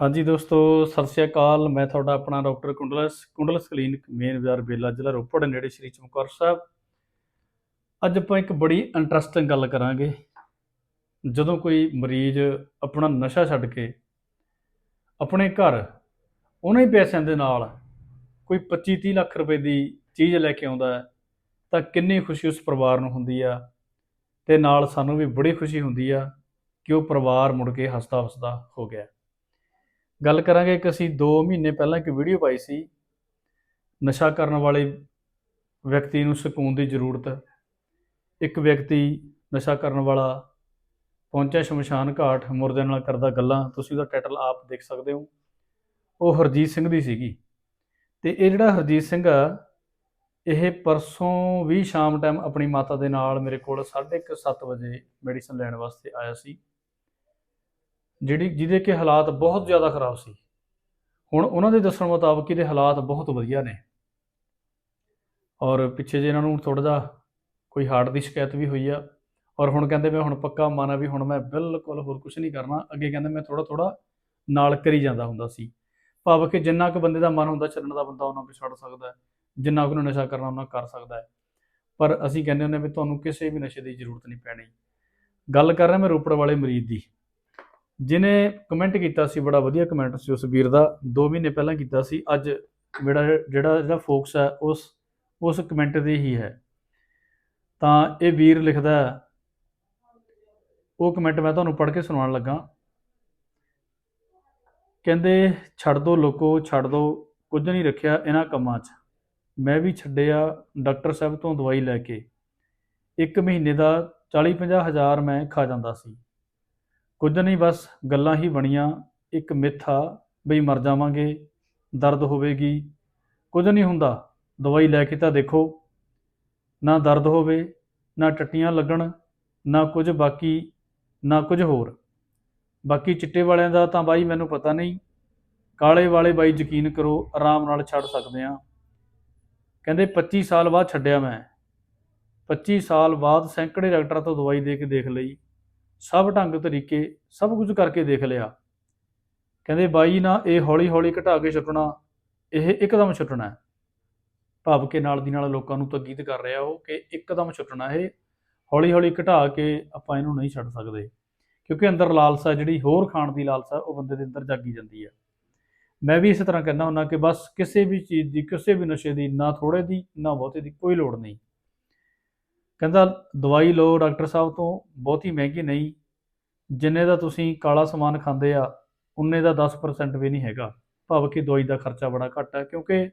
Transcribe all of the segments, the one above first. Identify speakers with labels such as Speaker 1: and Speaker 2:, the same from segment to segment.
Speaker 1: ਹਾਂਜੀ ਦੋਸਤੋ, ਸਤਿ ਸ਼੍ਰੀ ਅਕਾਲ। ਮੈਂ ਤੁਹਾਡਾ ਆਪਣਾ doctor Kundals Kundals clinic, main ਬਾਜ਼ਾਰ ਬੇਲਾ, ਜ਼ਿਲ੍ਹਾ ਰੋਪੜ, ਨੇੜੇ ਸ੍ਰੀ ਚਮਕੌਰ ਸਾਹਿਬ। ਅੱਜ ਆਪਾਂ ਇੱਕ ਬੜੀ ਇੰਟਰਸਟਿੰਗ ਗੱਲ ਕਰਾਂਗੇ। ਜਦੋਂ ਕੋਈ ਮਰੀਜ਼ ਆਪਣਾ ਨਸ਼ਾ ਛੱਡ ਕੇ ਆਪਣੇ ਘਰ, ਉਹਨਾਂ ਹੀ ਪੈਸਿਆਂ ਦੇ ਨਾਲ ਕੋਈ 25 30 ਲੱਖ ਰੁਪਏ ਦੀ ਚੀਜ਼ ਲੈ ਕੇ ਆਉਂਦਾ ਤਾਂ ਕਿੰਨੀ ਖੁਸ਼ੀ ਉਸ ਪਰਿਵਾਰ ਨੂੰ ਹੁੰਦੀ ਆ। ਤੇ ਨਾਲ ਸਾਨੂੰ ਵੀ ਬੜੀ ਖੁਸ਼ੀ ਹੁੰਦੀ ਆ ਕਿ ਉਹ ਪਰਿਵਾਰ ਮੁੜ ਕੇ ਹੱਸਦਾ ਹੱਸਦਾ ਹੋ ਗਿਆ। ਗੱਲ ਕਰਾਂਗੇ ਕਿ ਅਸੀਂ 2 ਮਹੀਨੇ ਪਹਿਲਾਂ ਇੱਕ ਵੀਡੀਓ ਪਾਈ ਸੀ। ਨਸ਼ਾ ਕਰਨ ਵਾਲੇ ਵਿਅਕਤੀ ਨੂੰ ਸਕੂਨ ਦੀ ਜ਼ਰੂਰਤ। ਇੱਕ ਵਿਅਕਤੀ ਨਸ਼ਾ ਕਰਨ ਵਾਲਾ ਪਹੁੰਚਿਆ ਸ਼ਮਸ਼ਾਨ ਘਾਟ ਮੁਰਦਿਆਂ ਨਾਲ ਕਰਦਾ ਗੱਲਾਂ। ਤੁਸੀਂ ਉਹਦਾ ਟਾਈਟਲ ਆਪ ਦੇਖ ਸਕਦੇ ਹੋ। ਉਹ ਹਰਜੀਤ ਸਿੰਘ ਦੀ ਸੀਗੀ। ਤੇ ਇਹ ਜਿਹੜਾ ਹਰਜੀਤ ਸਿੰਘ ਆ, ਇਹ ਪਰਸੋਂ ਵੀ ਸ਼ਾਮ ਟਾਈਮ ਆਪਣੀ ਮਾਤਾ ਦੇ ਨਾਲ ਮੇਰੇ ਕੋਲ 7:30 ਵਜੇ ਮੈਡੀਸਨ ਲੈਣ ਵਾਸਤੇ ਆਇਆ ਸੀ। ਜਿਹੜੀ ਜਿਹਦੇ ਕਿ ਹਾਲਾਤ ਬਹੁਤ ਜ਼ਿਆਦਾ ਖਰਾਬ ਸੀ। ਹੁਣ ਉਹਨਾਂ ਦੇ ਦੱਸਣ ਮੁਤਾਬਕ ਇਹਦੇ ਹਾਲਾਤ ਬਹੁਤ ਵਧੀਆ ਨੇ। ਔਰ ਪਿੱਛੇ ਜੇ ਇਹਨਾਂ ਨੂੰ ਥੋੜਾ ਜਿਹਾ ਕੋਈ ਹਾਰਟ ਦੀ ਸ਼ਿਕਾਇਤ ਵੀ ਹੋਈ ਆ। ਔਰ ਹੁਣ ਕਹਿੰਦੇ ਮੈਂ ਹੁਣ ਪੱਕਾ ਮਾਨਾ ਵੀ ਹੁਣ ਮੈਂ ਬਿਲਕੁਲ ਹੋਰ ਕੁਝ ਨਹੀਂ ਕਰਨਾ। ਅੱਗੇ ਕਹਿੰਦੇ ਮੈਂ ਥੋੜਾ ਥੋੜਾ ਨਾਲ ਕਰੀ ਜਾਂਦਾ ਹੁੰਦਾ ਸੀ। ਭਾਵ ਕਿ ਜਿੰਨਾ ਕੁ ਬੰਦੇ ਦਾ ਮਨ ਹੁੰਦਾ ਛੱਡਣ ਦਾ ਬੰਦਾ ਉਹਨਾਂ ਵੀ ਛੱਡ ਸਕਦਾ ਹੈ। ਜਿੰਨਾ ਕੁ ਨੂੰ ਨਸ਼ਾ ਕਰਨਾ ਉਹਨਾਂ ਕਰ ਸਕਦਾ ਹੈ। ਪਰ ਅਸੀਂ ਕਹਿੰਦੇ ਹੁੰਦੇ ਵੀ ਤੁਹਾਨੂੰ ਕਿਸੇ ਵੀ ਨਸ਼ੇ ਦੀ ਜ਼ਰੂਰਤ ਨਹੀਂ ਪੈਣੀ। ਗੱਲ ਕਰ ਰਿਹਾ ਮੈਂ ਰੋਪੜ ਵਾਲੇ ਮਰੀਜ਼ ਦੀ। ਜਿਨੇ ਕਮੈਂਟ ਕੀਤਾ ਸੀ, ਬੜਾ ਵਧੀਆ ਕਮੈਂਟ ਸੀ ਉਸ ਵੀਰ ਦਾ 2 ਮਹੀਨੇ ਪਹਿਲਾਂ ਕੀਤਾ ਸੀ, ਅੱਜ ਮੇਰਾ ਜਿਹੜਾ ਜਿਹੜਾ ਫੋਕਸ ਹੈ, ਉਸ ਉਸ ਕਮੈਂਟ ਦੇ ਹੀ ਹੈ। ਤਾਂ ਇਹ ਵੀਰ ਲਿਖਦਾ ਉਹ ਕਮੈਂਟ ਮੈਂ ਤੁਹਾਨੂੰ ਪੜ੍ਹ ਕੇ ਸੁਣਾਉਣ ਲੱਗਾ। ਕਹਿੰਦੇ, ਛੱਡ ਦੋ ਲੋਕੋ, ਛੱਡ ਦੋ, ਕੁਝ ਨਹੀਂ ਰੱਖਿਆ ਇਹਨਾਂ ਕੰਮਾਂ 'ਚ। ਮੈਂ ਵੀ ਛੱਡਿਆ ਡਾਕਟਰ ਸਾਹਿਬ ਤੋਂ ਦਵਾਈ ਲੈ ਕੇ। ਇੱਕ ਮਹੀਨੇ ਦਾ 40-50 ਹਜ਼ਾਰ ਮੈਂ ਖਾ ਜਾਂਦਾ ਸੀ। ਕੁਝ ਨਹੀਂ, ਬਸ ਗੱਲਾਂ ਹੀ ਬਣੀਆਂ। ਇੱਕ ਮਿੱਥਾ, ਬਈ ਮਰ ਜਾਵਾਂਗੇ, ਦਰਦ ਹੋਵੇਗੀ। ਕੁਝ ਨਹੀਂ ਹੁੰਦਾ, ਦਵਾਈ ਲੈ ਕੇ ਤਾਂ ਦੇਖੋ। ਨਾ ਦਰਦ ਹੋਵੇ, ਨਾ ਟੱਟੀਆਂ ਲੱਗਣ, ਨਾ ਕੁਝ ਬਾਕੀ, ਨਾ ਕੁਝ ਹੋਰ। ਬਾਕੀ ਚਿੱਟੇ ਵਾਲਿਆਂ ਦਾ ਤਾਂ ਬਾਈ ਮੈਨੂੰ ਪਤਾ ਨਹੀਂ। ਕਾਲੇ ਵਾਲੇ ਬਾਈ ਯਕੀਨ ਕਰੋ, ਆਰਾਮ ਨਾਲ ਛੱਡ ਸਕਦੇ ਆ ਕਹਿੰਦੇ 25 ਸਾਲ ਬਾਅਦ ਛੱਡਿਆ ਮੈਂ। 25 ਸਾਲ ਬਾਅਦ ਸੈਂਕੜੇ ਡਾਕਟਰਾਂ ਤੋਂ ਦਵਾਈ ਦੇ ਕੇ ਦੇਖ ਲਈ। ਸਭ ਢੰਗ ਤਰੀਕੇ ਸਭ ਕੁਝ ਕਰਕੇ ਦੇਖ ਲਿਆ। ਕਹਿੰਦੇ, ਬਾਈ ਨਾ, ਇਹ ਹੌਲੀ ਹੌਲੀ ਘਟਾ ਕੇ ਛੁੱਟਣਾ ਇਹ ਇੱਕਦਮ ਛੁੱਟਣਾ ਹੈ। ਭਾਵ ਕੇ ਨਾਲ ਦੀ ਨਾਲ ਲੋਕਾਂ ਨੂੰ ਤਕੀਦ ਕਰ ਰਿਹਾ ਉਹ ਕਿ ਇੱਕਦਮ ਛੁੱਟਣਾ ਇਹ ਹੌਲੀ ਹੌਲੀ ਘਟਾ ਕੇ ਆਪਾਂ ਇਹਨੂੰ ਨਹੀਂ ਛੱਡ ਸਕਦੇ। ਕਿਉਂਕਿ ਅੰਦਰ ਲਾਲਸਾ ਜਿਹੜੀ ਹੋਰ ਖਾਣ ਦੀ ਲਾਲਸਾ, ਉਹ ਬੰਦੇ ਦੇ ਅੰਦਰ ਜਾਗੀ ਜਾਂਦੀ ਹੈ। ਮੈਂ ਵੀ ਇਸੇ ਤਰ੍ਹਾਂ ਕਹਿੰਦਾ ਹੁੰਦਾ ਕਿ ਬਸ ਕਿਸੇ ਵੀ ਚੀਜ਼ ਦੀ, ਕਿਸੇ ਵੀ ਨਸ਼ੇ ਦੀ ਨਾ ਥੋੜੇ ਦੀ, ਨਾ ਬਹੁਤੇ ਦੀ ਕੋਈ ਲੋੜ ਨਹੀਂ। ਕਹਿੰਦਾ, ਦਵਾਈ ਲਓ ਡਾਕਟਰ ਸਾਹਿਬ ਤੋਂ, ਬਹੁਤੀ ਮਹਿੰਗੀ ਨਹੀਂ। ਜਿੰਨੇ ਦਾ ਤੁਸੀਂ ਕਾਲਾ ਸਮਾਨ ਖਾਂਦੇ ਆ, ਉਨੇ ਦਾ 10% ਵੀ ਨਹੀਂ ਹੈਗਾ। ਭਾਵ ਕਿ ਦਵਾਈ ਦਾ ਖਰਚਾ ਬੜਾ ਘੱਟ ਹੈ ਕਿਉਂਕਿ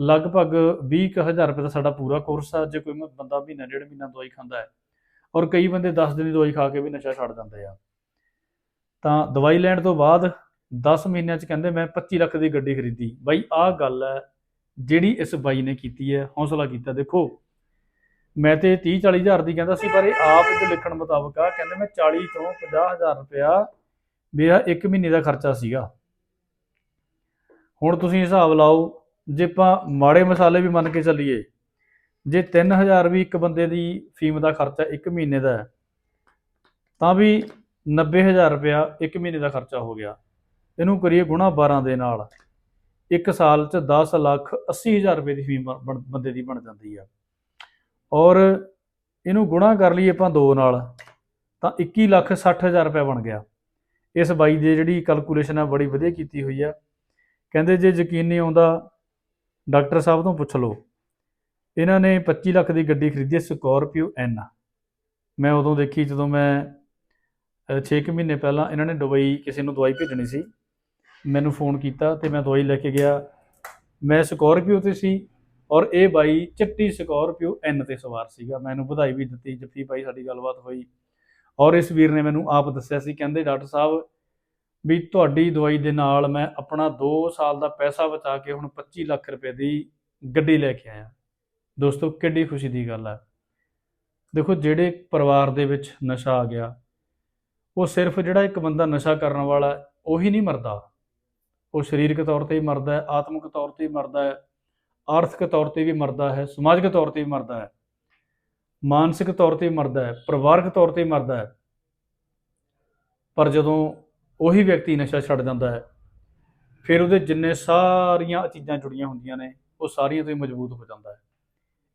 Speaker 1: ਲਗਭਗ 20000 ਰੁਪਏ ਦਾ ਸਾਡਾ ਪੂਰਾ ਕੋਰਸ ਆ, ਜੇ ਕੋਈ ਬੰਦਾ ਮਹੀਨਾ, ਡੇਢ ਮਹੀਨਾ ਦਵਾਈ ਖਾਂਦਾ ਹੈ ਔਰ ਕਈ ਬੰਦੇ 10 ਦਿਨ ਦੀ ਦਵਾਈ ਖਾ ਕੇ ਵੀ ਨਸ਼ਾ ਛੱਡ ਜਾਂਦੇ ਆ। ਤਾਂ ਦਵਾਈ ਲੈਣ ਤੋਂ ਬਾਅਦ 10 ਮਹੀਨਿਆਂ ਚ ਕਹਿੰਦੇ, ਮੈਂ 25 ਲੱਖ ਦੀ ਗੱਡੀ ਖਰੀਦੀ। ਬਾਈ, ਆਹ ਗੱਲ ਹੈ ਜਿਹੜੀ ਇਸ ਬਾਈ ਨੇ ਕੀਤੀ ਹੈ, ਹੌਸਲਾ ਕੀਤਾ, ਦੇਖੋ। ਮੈਂ ਤੇ 30 40 ਹਜ਼ਾਰ ਦੀ ਕਹਿੰਦਾ ਸੀ, ਪਰ ਇਹ ਆਪ ਦੇ ਲਿਖਣ ਮੁਤਾਬਕ ਆ, ਕਹਿੰਦੇ ਮੈਂ 40 ਤੋਂ 50 ਹਜ਼ਾਰ ਰੁਪਇਆ ਮੇਰਾ 1 ਮਹੀਨੇ ਦਾ ਖਰਚਾ ਸੀਗਾ। ਹੁਣ ਤੁਸੀਂ ਹਿਸਾਬ ਲਾਓ, ਜੇ ਆਪਾਂ ਮਾੜੇ ਮਸਾਲੇ ਵੀ ਮੰਨ ਕੇ ਚੱਲੀਏ, ਜੇ 3000 ਵੀ ਇੱਕ ਬੰਦੇ ਦੀ ਫੀਮ ਦਾ ਖਰਚਾ 1 ਮਹੀਨੇ ਦਾ ਹੈ, ਤਾਂ ਵੀ 90000 ਰੁਪਇਆ 1 ਮਹੀਨੇ ਦਾ ਖਰਚਾ ਹੋ ਗਿਆ। ਇਹਨੂੰ ਕਰੀਏ ਗੁਣਾ 12 ਦੇ ਨਾਲ। ਇੱਕ ਸਾਲ 'ਚ 10 ਲੱਖ 80000 ਰੁਪਏ ਦੀ ਫੀਮ ਬਣ- ਬੰਦੇ ਦੀ ਬਣ ਜਾਂਦੀ ਆ। ਔਰ ਇਹਨੂੰ ਗੁਣਾ ਕਰ ਲਈਏ ਆਪਾਂ 2 ਨਾਲ, ਤਾਂ 21 ਲੱਖ 60000 ਰੁਪਏ ਬਣ ਗਿਆ। ਇਸ ਬਾਈ ਦੀ ਜਿਹੜੀ ਕੈਲਕੂਲੇਸ਼ਨ ਆ, ਬੜੀ ਵਧੀਆ ਕੀਤੀ ਹੋਈ ਆ। ਕਹਿੰਦੇ ਜੇ ਯਕੀਨ ਨਹੀਂ ਆਉਂਦਾ, ਡਾਕਟਰ ਸਾਹਿਬ ਤੋਂ ਪੁੱਛ ਲਓ। ਇਹਨਾਂ ਨੇ 25 ਲੱਖ ਦੀ ਗੱਡੀ ਖਰੀਦੀ ਹੈ ਸਕੋਰਪੀਓ ਐਨ ਮੈਂ ਉਦੋਂ ਦੇਖੀ ਜਦੋਂ ਮੈਂ 6 ਮਹੀਨੇ ਪਹਿਲਾਂ ਇਹਨਾਂ ਨੇ ਦੁਬਈ ਕਿਸੇ ਨੂੰ ਦਵਾਈ ਭੇਜਣੀ ਸੀ। ਮੈਨੂੰ ਫੋਨ ਕੀਤਾ ਤੇ ਮੈਂ ਦਵਾਈ ਲੈ ਕੇ ਗਿਆ। ਮੈਂ ਸਕੋਰਪੀਓ ਤੇ ਸੀ। ਔਰ ਇਹ ਬਾਈ ਚਿੱਟੀ ਸਕੋਰਪੀਓ ਐਨ ਤੇ ਸਵਾਰ ਸੀਗਾ। ਮੈਨੂੰ ਵਧਾਈ ਵੀ ਦਿੱਤੀ, ਜੱਫੀ ਬਾਈ ਸਾਡੀ ਗੱਲਬਾਤ ਹੋਈ। ਔਰ ਇਸ ਵੀਰ ਨੇ ਮੈਨੂੰ ਆਪ ਦੱਸਿਆ ਸੀ, ਕਹਿੰਦੇ ਡਾਕਟਰ ਸਾਹਿਬ ਵੀ ਤੁਹਾਡੀ ਦਵਾਈ ਦੇ ਨਾਲ ਮੈਂ ਆਪਣਾ 2 ਸਾਲ ਦਾ ਪੈਸਾ ਬਚਾ ਕੇ ਹੁਣ 25 ਲੱਖ ਰੁਪਏ ਦੀ ਗੱਡੀ ਲੈ ਕੇ ਆਇਆ। ਦੋਸਤੋ, ਕਿੱਡੀ ਖੁਸ਼ੀ ਦੀ ਗੱਲ ਹੈ ਦੇਖੋ, ਜਿਹੜੇ ਪਰਿਵਾਰ ਦੇ ਵਿੱਚ ਨਸ਼ਾ ਆ ਗਿਆ, ਉਹ ਸਿਰਫ ਜਿਹੜਾ ਇੱਕ ਬੰਦਾ ਨਸ਼ਾ ਕਰਨ ਵਾਲਾ, ਉਹੀ ਨਹੀਂ ਮਰਦਾ। ਉਹ ਸਰੀਰਕ ਤੌਰ ਤੇ ਹੀ ਮਰਦਾ ਹੈ ਆਤਮਿਕ ਤੌਰ ਤੇ ਹੀ ਮਰਦਾ ਹੈ ਆਰਥਿਕ ਤੌਰ ਤੇ ਵੀ ਮਰਦਾ ਹੈ, ਸਮਾਜਿਕ ਤੌਰ ਤੇ ਵੀ ਮਰਦਾ ਹੈ, ਮਾਨਸਿਕ ਤੌਰ ਤੇ ਮਰਦਾ ਹੈ, ਪਰਿਵਾਰਕ ਤੌਰ ਤੇ ਮਰਦਾ ਹੈ, ਪਰ ਜਦੋਂ ਉਹੀ ਵਿਅਕਤੀ ਨਸ਼ਾ ਛੱਡ ਜਾਂਦਾ ਹੈ, ਫਿਰ ਉਹਦੇ ਜਿੰਨੇ ਸਾਰੀਆਂ ਚੀਜ਼ਾਂ ਜੁੜੀਆਂ ਹੁੰਦੀਆਂ ਨੇ, ਉਹ ਸਾਰੀਆਂ ਤੋਂ ਹੀ ਮਜ਼ਬੂਤ ਹੋ ਜਾਂਦਾ ਹੈ।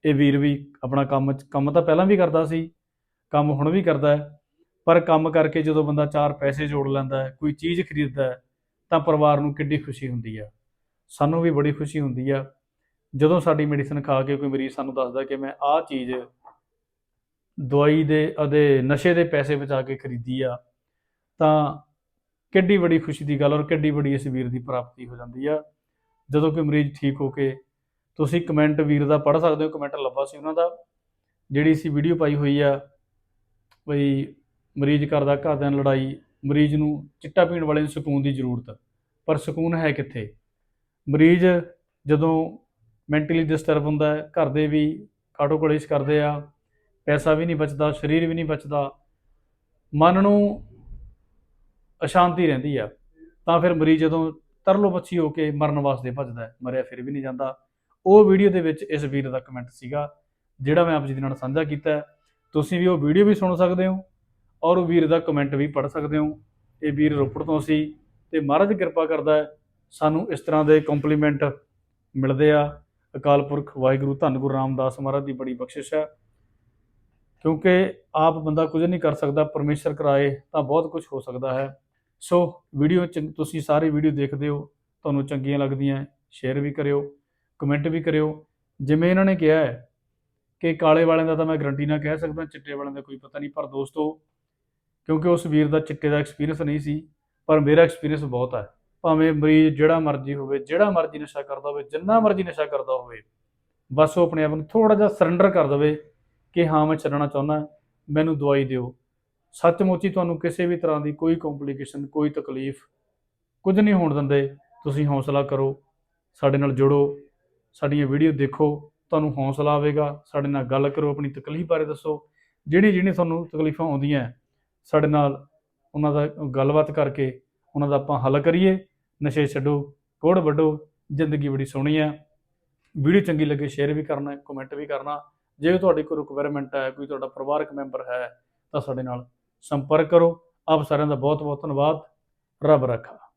Speaker 1: ਇਹ ਵੀਰ ਵੀ ਆਪਣਾ ਕੰਮ ਕੰਮ ਤਾਂ ਪਹਿਲਾਂ ਵੀ ਕਰਦਾ ਸੀ, ਕੰਮ ਹੁਣ ਵੀ ਕਰਦਾ ਹੈ, ਪਰ ਕੰਮ ਕਰਕੇ ਜਦੋਂ ਬੰਦਾ ਚਾਰ ਪੈਸੇ ਜੋੜ ਲੈਂਦਾ ਹੈ, ਕੋਈ ਚੀਜ਼ ਖਰੀਦਦਾ ਹੈ, ਤਾਂ ਪਰਿਵਾਰ ਨੂੰ ਕਿੱਡੀ ਖੁਸ਼ੀ ਹੁੰਦੀ ਆ ਸਾਨੂੰ ਵੀ ਬੜੀ ਖੁਸ਼ੀ ਹੁੰਦੀ ਆ ਜਦੋਂ ਸਾਡੀ ਮੈਡੀਸਨ ਖਾ ਕੇ ਕੋਈ ਮਰੀਜ਼ ਸਾਨੂੰ ਦੱਸਦਾ ਕਿ ਮੈਂ ਆਹ ਚੀਜ਼ ਦਵਾਈ ਦੇ ਅਤੇ ਨਸ਼ੇ ਦੇ ਪੈਸੇ ਬਚਾ ਕੇ ਖਰੀਦੀ ਆ, ਤਾਂ ਕਿੱਡੀ ਵੱਡੀ ਖੁਸ਼ੀ ਦੀ ਗੱਲ ਔਰ ਕਿੱਡੀ ਵੱਡੀ ਇਸ ਵੀਰ ਦੀ ਪ੍ਰਾਪਤੀ ਹੋ ਜਾਂਦੀ ਆ। ਜਦੋਂ ਕੋਈ ਮਰੀਜ਼ ਠੀਕ ਹੋ ਕੇ ਤੁਸੀਂ ਕਮੈਂਟ ਵੀਰ ਦਾ ਪੜ੍ਹ ਸਕਦੇ ਹੋ ਕਮੈਂਟ ਲੱਭਾ ਸੀ ਉਹਨਾਂ ਦਾ, ਜਿਹੜੀ ਸੀ ਵੀਡੀਓ ਪਾਈ ਹੋਈ ਆ ਬਈ ਮਰੀਜ਼ ਕਰਦਾ ਘਰਦਿਆਂ ਨਾਲ ਲੜਾਈ, ਮਰੀਜ਼ ਨੂੰ ਚਿੱਟਾ ਪੀਣ ਵਾਲੇ ਨੂੰ ਸਕੂਨ ਦੀ ਜ਼ਰੂਰਤ, ਪਰ ਸਕੂਨ ਹੈ ਕਿੱਥੇ? ਮਰੀਜ਼ ਜਦੋਂ ਮੈਂਟਲੀ ਡਿਸਟਰਬ ਹੁੰਦਾ ਹੈ ਘਰ ਦੇ ਵੀ ਕਾਟੋ ਕਲੇਸ਼ ਕਰਦੇ ਆ, ਪੈਸਾ ਵੀ ਨਹੀਂ ਬਚਦਾ, ਸਰੀਰ ਵੀ ਨਹੀਂ ਬਚਦਾ, ਮਨ ਨੂੰ ਅਸ਼ਾਂਤੀ ਰਹਿੰਦੀ ਆ, ਤਾਂ ਫਿਰ ਮਰੀਜ਼ ਜਦੋਂ ਤਰਲੋ ਪੱਛੀ ਹੋ ਕੇ ਮਰਨ ਵਾਸਤੇ ਭੱਜਦਾ ਹੈ, ਮਰਿਆ ਫਿਰ ਵੀ ਨਹੀਂ ਜਾਂਦਾ। ਉਹ ਵੀਡੀਓ ਦੇ ਵਿੱਚ ਇਸ ਵੀਰ ਦਾ ਕਮੈਂਟ ਸੀਗਾ, ਜਿਹੜਾ ਮੈਂ ਆਪ ਜੀ ਦੇ ਨਾਲ ਸਾਂਝਾ ਕੀਤਾ ਤੁਸੀਂ ਵੀ ਉਹ ਵੀਡੀਓ ਵੀ ਸੁਣ ਸਕਦੇ ਹੋ ਔਰ ਉਹ ਵੀਰ ਦਾ ਕਮੈਂਟ ਵੀ ਪੜ੍ਹ ਸਕਦੇ ਹੋ। ਇਹ ਵੀਰ ਰੋਪੜ ਤੋਂ ਸੀ ਤੇ ਮਹਾਰਾਜ ਕਿਰਪਾ ਕਰਦਾ ਹੈ, ਸਾਨੂੰ ਇਸ ਤਰ੍ਹਾਂ ਦੇ ਕੰਪਲੀਮੈਂਟ ਮਿਲਦੇ ਆ। ਅਕਾਲ ਪੁਰਖ ਵਾਹਿਗੁਰੂ ਧੰਨ ਗੁਰੂ ਰਾਮਦਾਸ ਮਹਾਰਾਜ ਦੀ ਬੜੀ ਬਖਸ਼ਿਸ਼ ਹੈ। ਕਿਉਂਕਿ ਆਪ ਬੰਦਾ ਕੁਝ ਨਹੀਂ ਕਰ ਸਕਦਾ, ਪਰਮੇਸ਼ਰ ਕਰਾਏ ਤਾਂ ਬਹੁਤ ਕੁਝ ਹੋ ਸਕਦਾ ਹੈ। ਸੋ ਵੀਡੀਓ ਚ, ਤੁਸੀਂ ਸਾਰੀ ਵੀਡੀਓ ਦੇਖਦੇ ਹੋ, ਤੁਹਾਨੂੰ ਚੰਗੀਆਂ ਲੱਗਦੀਆਂ ਸ਼ੇਅਰ ਵੀ ਕਰਿਓ, ਕਮੈਂਟ ਵੀ ਕਰਿਓ। ਜਿਵੇਂ ਇਹਨਾਂ ਨੇ ਕਿਹਾ ਹੈ ਕਿ ਕਾਲੇ ਵਾਲਿਆਂ ਦਾ ਤਾਂ ਮੈਂ ਗਰੰਟੀ ਨਾ ਕਹਿ ਸਕਦਾ, ਚਿੱਟੇ ਵਾਲਿਆਂ ਦਾ ਕੋਈ ਪਤਾ ਨਹੀਂ, ਪਰ ਦੋਸਤੋ, ਕਿਉਂਕਿ ਉਸ ਵੀਰ ਦਾ ਚਿੱਟੇ ਦਾ ਐਕਸਪੀਰੀਅੰਸ ਨਹੀਂ ਸੀ, ਪਰ ਮੇਰਾ ਐਕਸਪੀਰੀਅੰਸ ਬਹੁਤ ਹੈ। ਭਾਵੇਂ ਮਰੀਜ਼ ਜਿਹੜਾ ਮਰਜ਼ੀ ਹੋਵੇ, ਜਿਹੜਾ ਮਰਜ਼ੀ ਨਸ਼ਾ ਕਰਦਾ ਹੋਵੇ, ਜਿੰਨਾ ਮਰਜ਼ੀ ਨਸ਼ਾ ਕਰਦਾ ਹੋਵੇ, ਬਸ ਉਹ ਆਪਣੇ ਆਪ ਨੂੰ ਥੋੜਾ ਜਿਹਾ ਸਰੈਂਡਰ ਕਰ ਦੇਵੇ ਕਿ ਹਾਂ, ਮੈਂ ਛੱਡਣਾ ਚਾਹੁੰਦਾ, ਮੈਨੂੰ ਦਵਾਈ ਦਿਓ। ਸੱਚਮੁੱਚ ਹੀ ਤੁਹਾਨੂੰ ਕਿਸੇ ਵੀ ਤਰ੍ਹਾਂ ਦੀ ਕੋਈ ਕੰਪਲਿਕੇਸ਼ਨ ਕੋਈ ਤਕਲੀਫ ਕੁਝ ਨਹੀਂ ਹੋਣ ਦਿੰਦੇ। ਤੁਸੀਂ ਹੌਸਲਾ ਕਰੋ, ਸਾਡੇ ਨਾਲ ਜੁੜੋ, ਸਾਡੀਆਂ ਵੀਡੀਓ ਦੇਖੋ, ਤੁਹਾਨੂੰ ਹੌਸਲਾ ਆਵੇਗਾ, ਸਾਡੇ ਨਾਲ ਗੱਲ ਕਰੋ, ਆਪਣੀ ਤਕਲੀਫ ਬਾਰੇ ਦੱਸੋ। ਜਿਹੜੀ ਜਿਹੜੀ ਤੁਹਾਨੂੰ ਤਕਲੀਫਾਂ ਆਉਂਦੀਆਂ, ਸਾਡੇ ਨਾਲ ਉਹਨਾਂ ਦਾ ਗੱਲਬਾਤ ਕਰਕੇ ਉਹਨਾਂ ਦਾ ਆਪਾਂ ਹੱਲ ਕਰੀਏ। ਨਸ਼ੇ ਛੱਡੋ ਕੋੜ ਵੱਡੋ ਜ਼ਿੰਦਗੀ ਬੜੀ ਸੋਹਣੀ ਹੈ ਵੀਡੀਓ ਚੰਗੀ ਲੱਗੇ ਸ਼ੇਅਰ ਵੀ ਕਰਨਾ ਕਮੈਂਟ ਵੀ ਕਰਨਾ। ਜੇ ਤੁਹਾਡੀ ਕੋਈ ਰਿਕੁਆਇਰਮੈਂਟ ਹੈ, ਕੋਈ ਤੁਹਾਡਾ ਪਰਿਵਾਰਕ ਮੈਂਬਰ ਹੈ, ਤਾਂ ਸਾਡੇ ਨਾਲ ਸੰਪਰਕ ਕਰੋ। ਆਪ ਸਾਰਿਆਂ ਦਾ ਬਹੁਤ ਬਹੁਤ ਧੰਨਵਾਦ। ਰੱਬ ਰੱਖਾ।